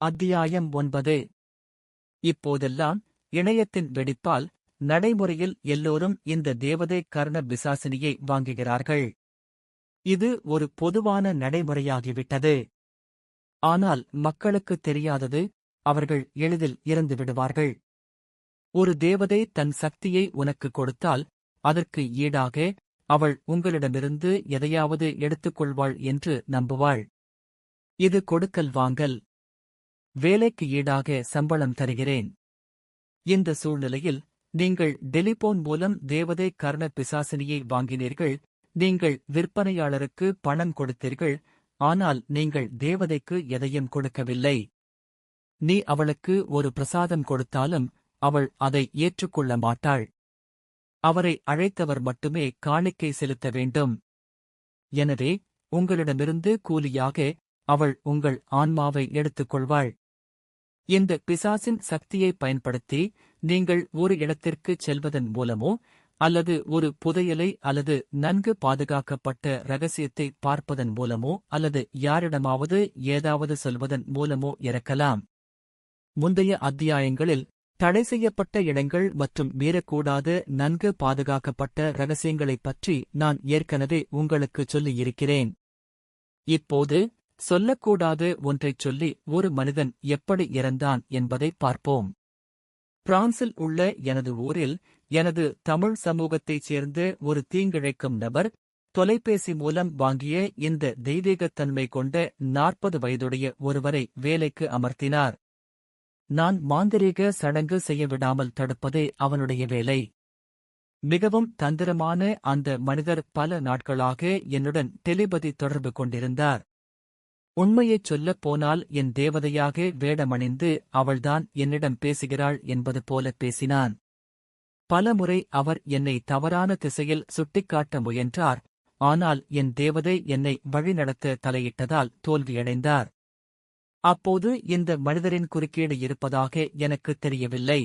அத்தியாயம் ஒன்பது. இப்போதெல்லாம் இணையத்தின் வெடிப்பால் நடைமுறையில் எல்லோரும் இந்த தேவதை கர்ண பிசாசினியை வாங்குகிறார்கள். இது ஒரு பொதுவான நடைமுறையாகிவிட்டது. ஆனால் மக்களுக்கு தெரியாதது அவர்கள் எளிதில் இறந்து விடுவார்கள். ஒரு தேவதை தன் சக்தியை உனக்கு கொடுத்தால் அதற்கு ஈடாக அவள் உங்களிடமிருந்து எதையாவது எடுத்துக்கொள்வாள் என்று நம்புவாள். இது கொடுக்கல் வாங்கல். வேலைக்கு ஈடாக சம்பளம் தருகிறேன். இந்த சூழ்நிலையில் நீங்கள் டெலிபோன் மூலம் தேவதை கர்ண பிசாசினியை வாங்கினீர்கள் நீங்கள் விற்பனையாளருக்கு பணம் கொடுத்தீர்கள் ஆனால் நீங்கள் தேவதைக்கு எதையும் கொடுக்கவில்லை. நீ அவளுக்கு ஒரு பிரசாதம் கொடுத்தாலும் அவள் அதை ஏற்றுக்கொள்ள மாட்டாள். அவரை அழைத்தவர் மட்டுமே காணிக்கை செலுத்த வேண்டும். எனவே உங்களிடமிருந்து கூலியாக அவள் உங்கள் ஆன்மாவை எடுத்துக்கொள்வாள். இந்த பிசாசின் சக்தியை பயன்படுத்தி நீங்கள் ஒரு இடத்திற்குச் செல்வதன் மூலமோ அல்லது ஒரு புதையலை அல்லது நன்கு பாதுகாக்கப்பட்ட ரகசியத்தை பார்ப்பதன் மூலமோ அல்லது யாரிடமாவது ஏதாவது சொல்வதன் மூலமோ இறக்கலாம். முந்தைய அத்தியாயங்களில் தடை செய்யப்பட்ட இடங்கள் மற்றும் மீறக்கூடாத நன்கு பாதுகாக்கப்பட்ட ரகசியங்களைப் பற்றி நான் ஏற்கனவே உங்களுக்குச் சொல்லியிருக்கிறேன். இப்போது சொல்லக்கூடாது ஒன்றைச் சொல்லி ஒரு மனிதன் எப்படி இறந்தான் என்பதை பார்ப்போம். பிரான்சில் உள்ள எனது ஊரில் எனது தமிழ் சமூகத்தைச் சேர்ந்த ஒரு தீங்கிழைக்கும் நபர் தொலைபேசி மூலம் வாங்கிய இந்த தெய்வீகத்தன்மை கொண்ட நாற்பது வயதுடைய ஒருவரை வேலைக்கு அமர்த்தினார். நான் மாந்திரீக சடங்கு செய்ய விடாமல் தடுப்பதே அவனுடைய வேலை. மிகவும் தந்திரமான அந்த மனிதர் பல நாட்களாக என்னுடன் டெலிபதி தொடர்பு கொண்டிருந்தார். உண்மையைச் சொல்லப் போனால் என் தேவதையாக வேடமணிந்து அவள்தான் என்னிடம் பேசுகிறாள் என்பது போல பேசினான். பலமுறை அவர் என்னை தவறான திசையில் சுட்டிக்காட்ட முயன்றார் ஆனால் என் தேவதை என்னை வழிநடத்த தலையிட்டதால் தோல்வியடைந்தார். அப்போது இந்த மனிதரின் குறுக்கீடு இருப்பதாக எனக்கு தெரியவில்லை.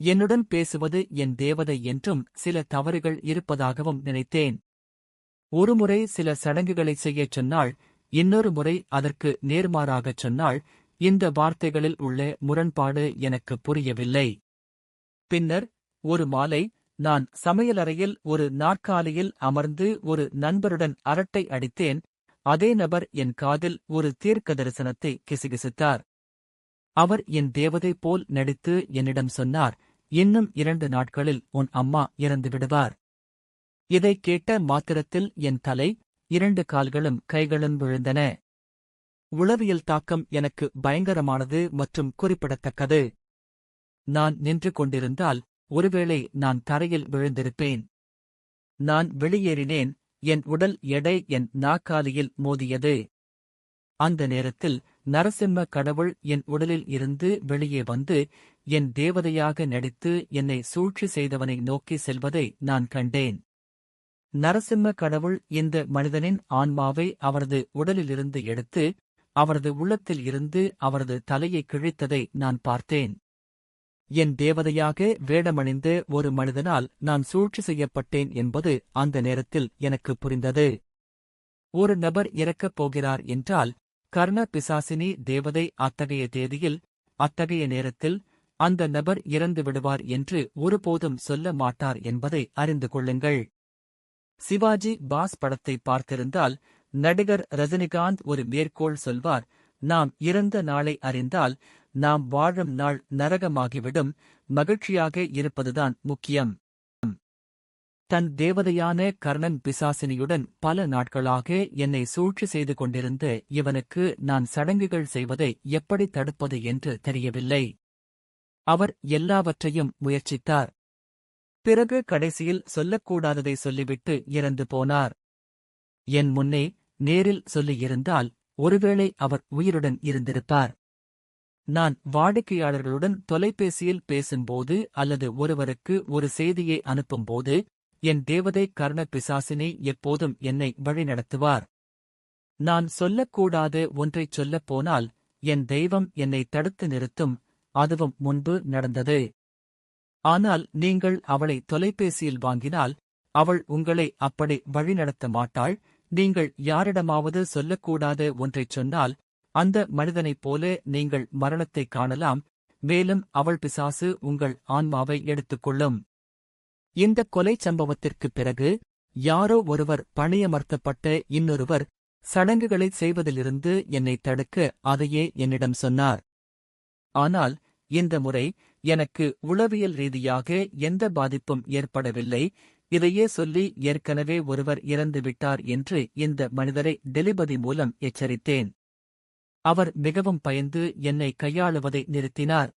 என்னுடன் பேசுவது என் தேவதை என்றும் சில தவறுகள் இருப்பதாகவும் நினைத்தேன். ஒருமுறை சில சடங்குகளைச் செய்யச் சொன்னாள் இன்னொரு முறை அதற்கு நேர்மாறாகச் சொன்னாள் இந்த வார்த்தைகளில் உள்ள முரண்பாடு எனக்கு புரியவில்லை. பின்னர் ஒரு மாலை நான் சமையலறையில் ஒரு நாற்காலியில் அமர்ந்து ஒரு நண்பருடன் அரட்டை அடித்தேன் அதே நபர் என் காதில் ஒரு தீர்க்க தரிசனத்தை கிசுகிசுத்தார். அவர் என் தேவதை போல் நடித்து என்னிடம் சொன்னார் இன்னும் இரண்டு நாட்களில் உன் அம்மா இறந்து விடுவார். இதைக் கேட்ட மாத்திரத்தில் என் தலை இரண்டு கால்களும் கைகளும் விழுந்தன. உளவியல் தாக்கம் எனக்கு பயங்கரமானது மற்றும் குறிப்பிடத்தக்கது. நான் நின்று கொண்டிருந்தால் ஒருவேளை நான் தரையில் விழுந்திருப்பேன். நான் வெளியேறினேன் என் உடல் எடை என் நாக்காலியில் மோதியது. அந்த நேரத்தில் நரசிம்ம கடவுள் என் உடலில் இருந்து வெளியே வந்து என் தேவதையாக நடித்து என்னை சூழ்ச்சி செய்தவனை நோக்கி செல்வதை நான் கண்டேன். நரசிம்ம கடவுள் இந்த மனிதனின் ஆன்மாவை அவரது உடலிலிருந்து எடுத்து அவரது உள்ளத்தில் இருந்து அவரது தலையை கிழித்ததை நான் பார்த்தேன். என் தேவதையாக வேடமணிந்த ஒரு மனிதனால் நான் சூழ்ச்சி செய்யப்பட்டேன் என்பது அந்த நேரத்தில் எனக்கு புரிந்தது. ஒரு நபர் இறக்கப் போகிறார் என்றால் கர்ண பிசாசினி தேவதை அத்தகைய தேதியில் அத்தகைய நேரத்தில் அந்த நபர் இறந்து விடுவார் என்று ஒருபோதும் சொல்ல மாட்டார் என்பதை அறிந்து கொள்ளுங்கள். சிவாஜி பாஸ் படத்தை பார்த்திருந்தால் நடிகர் ரஜினிகாந்த் ஒரு மேற்கோள் சொல்வார் நாம் இறந்த நாளை அறிந்தால் நாம் வாழும் நாள் நரகமாகிவிடும் மகிழ்ச்சியாக இருப்பதுதான் முக்கியம் தன் தேவதையான கர்ணன் பிசாசினியுடன் பல நாட்களாக என்னை சூழ்ச்சி செய்து கொண்டிருந்த இவனுக்கு நான் சடங்குகள் செய்வதை எப்படி தடுப்பது என்று தெரியவில்லை. அவர் எல்லாவற்றையும் முயற்சித்தார். பிறகு கடைசியில் சொல்லக்கூடாததை சொல்லிவிட்டு இறந்து போனார். என் முன்னே நேரில் சொல்லியிருந்தால் ஒருவேளை அவர் உயிருடன் இருந்திருப்பார். நான் வாடிக்கையாளர்களுடன் தொலைபேசியில் பேசும்போது அல்லது ஒருவருக்கு ஒரு செய்தியை அனுப்பும்போது என் தேவதை கர்ண பிசாசினி எப்போதும் என்னை வழிநடத்துவார். நான் சொல்லக்கூடாது ஒன்றைச் சொல்லப் போனால் என் தெய்வம் என்னை தடுத்து நிறுத்தும் அதுவும் முன்பு நடந்தது. ஆனால் நீங்கள் அவளை தொலைபேசியில் வாங்கினால் அவள் உங்களை அப்படி வழிநடத்த மாட்டாள். நீங்கள் யாரிடமாவது சொல்லக்கூடாத ஒன்றைச் சொன்னால் அந்த மனிதனைப் போல நீங்கள் மரணத்தைக் காணலாம். மேலும் அவள் பிசாசு உங்கள் ஆன்மாவை எடுத்துக்கொள்ளும். இந்த கொலை சம்பவத்திற்குப் பிறகு யாரோ ஒருவர் பணியமர்த்தப்பட்ட இன்னொருவர் சடங்குகளை செய்வதிலிருந்து என்னை தடுக்க அதையே என்னிடம் சொன்னார். ஆனால் இந்த முறை எனக்கு உளவியல் ரீதியாக எந்த பாதிப்பும் ஏற்படவில்லை. இதையே சொல்லி ஏற்கனவே ஒருவர் இறந்துவிட்டார் என்று இந்த மனிதரை டெலிபதி மூலம் எச்சரித்தேன். அவர் மிகவும் பயந்து என்னை கையாளுவதை நிறுத்தினார்.